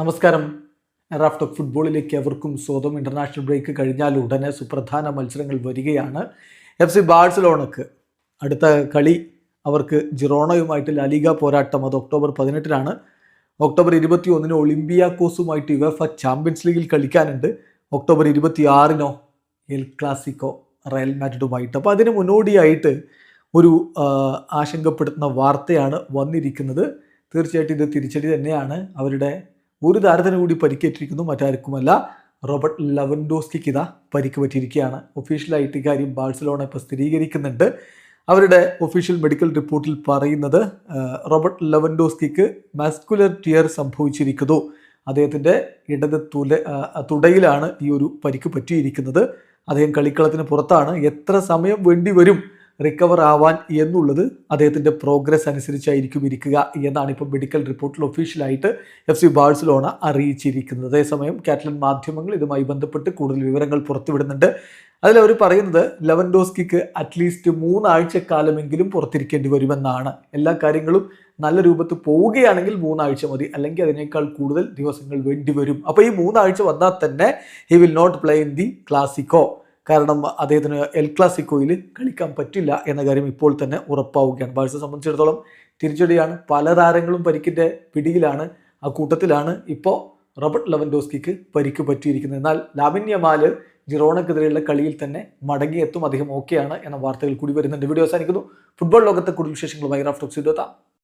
നമസ്കാരം. Raf talk ഫുട്ബോളിലേക്ക് അവർക്കും സ്വതം ഇന്റർനാഷണൽ ബ്രേക്ക് കഴിഞ്ഞാൽ ഉടനെ സുപ്രധാന മത്സരങ്ങൾ വരികയാണ്. എഫ് സി ബാഴ്സലോണക്ക് അടുത്ത കളി അവർക്ക് ജിറോണയുമായിട്ട് ലാലിഗ പോരാട്ടം അത് ഒക്ടോബർ പതിനെട്ടിനാണ്. ഒക്ടോബർ ഇരുപത്തി ഒന്നിന് ഒളിമ്പിയാക്കോസുമായിട്ട് യുവഫ ചാമ്പ്യൻസ് ലീഗിൽ കളിക്കാനുണ്ട്. ഒക്ടോബർ ഇരുപത്തി ആറിനോ എൽ ക്ലാസിക്കോ റയൽ മാഡ്രിഡുമായിട്ട്. അപ്പോൾ അതിന് മുന്നോടിയായിട്ട് ഒരു ആശങ്കപ്പെടുത്തുന്ന വാർത്തയാണ് വന്നിരിക്കുന്നത്. തീർച്ചയായിട്ടും ഇത് തിരിച്ചടി തന്നെയാണ്. അവരുടെ ഒരു താരത്തിന് കൂടി പരിക്കേറ്റിരിക്കുന്നു. മറ്റാർക്കുമല്ല. റോബർട്ട് ലവൻഡോസ്കിക്ക് ഇതാ പരിക്ക് പറ്റിയിരിക്കുകയാണ്. ഒഫീഷ്യലായിട്ട് ഇക്കാര്യം ബാഴ്സലോണ ഇപ്പോൾ സ്ഥിരീകരിക്കുന്നുണ്ട്. അവരുടെ ഒഫീഷ്യൽ മെഡിക്കൽ റിപ്പോർട്ടിൽ പറയുന്നത് റോബർട്ട് ലവൻഡോസ്കിക്ക് മാസ്കുലർ ടിയർ സംഭവിച്ചിരിക്കുന്നു. അദ്ദേഹത്തിന്റെ ഇടത് തുല തുടയിലാണ് ഈ ഒരു പരിക്ക് പറ്റിയിരിക്കുന്നത്. അദ്ദേഹം കളിക്കളത്തിന് പുറത്താണ്. എത്ര സമയം വേണ്ടി വരും? റിക്കവർ ആവാൻ എന്നുള്ളത് അദ്ദേഹത്തിന്റെ പ്രോഗ്രസ് അനുസരിച്ചായിരിക്കും ഇരിക്കുക എന്നാണ് ഇപ്പോൾ മെഡിക്കൽ റിപ്പോർട്ടിൽ ഒഫീഷ്യലായിട്ട് എഫ് സി ബാഴ്സലോണ അറിയിച്ചിരിക്കുന്നത്. അതേസമയം കാറ്റലൻ മാധ്യമങ്ങൾ ഇതുമായി ബന്ധപ്പെട്ട് കൂടുതൽ വിവരങ്ങൾ പുറത്തുവിടുന്നുണ്ട്. അതിലവർ പറയുന്നത് ലെവൻഡോസ്കിക്ക് അറ്റ്ലീസ്റ്റ് മൂന്നാഴ്ചക്കാലമെങ്കിലും പുറത്തിരിക്കേണ്ടി വരുമെന്നാണ്. എല്ലാ കാര്യങ്ങളും നല്ല രൂപത്ത് പോവുകയാണെങ്കിൽ മൂന്നാഴ്ച മതി. അല്ലെങ്കിൽ അതിനേക്കാൾ കൂടുതൽ ദിവസങ്ങൾ വേണ്ടി വരും. അപ്പോൾ ഈ മൂന്നാഴ്ച വന്നാൽ തന്നെ he will not play in the Clasico കാരണം അദ്ദേഹത്തിന് എൽ ക്ലാസിക്കോയിൽ കളിക്കാൻ പറ്റില്ല എന്ന കാര്യം ഇപ്പോൾ തന്നെ ഉറപ്പാവുകയാണ്. ബാഴ്സയെ സംബന്ധിച്ചിടത്തോളം തിരിച്ചടിയാണ്. പല താരങ്ങളും പരിക്കിന്റെ പിടിയിലാണ്. ആ കൂട്ടത്തിലാണ് ഇപ്പോൾ റോബർട്ട് ലവൻഡോസ്കിക്ക് പരിക്ക് പറ്റിയിരിക്കുന്നത്. എന്നാൽ ലാവിന്യമാൽ ജിറോണക്കെതിരെയുള്ള കളിയിൽ തന്നെ മടങ്ങിയെത്തും. അദ്ദേഹം ഓക്കെയാണ് എന്ന വാർത്തകൾ കൂടി വരുന്നുണ്ട്. വീഡിയോ അവസാനിക്കുന്നു. ഫുട്ബോൾ ലോകത്തെ കൂടുതൽ വിശേഷങ്ങളുമായി റാഫ്റ്റോക്സ് എത്താം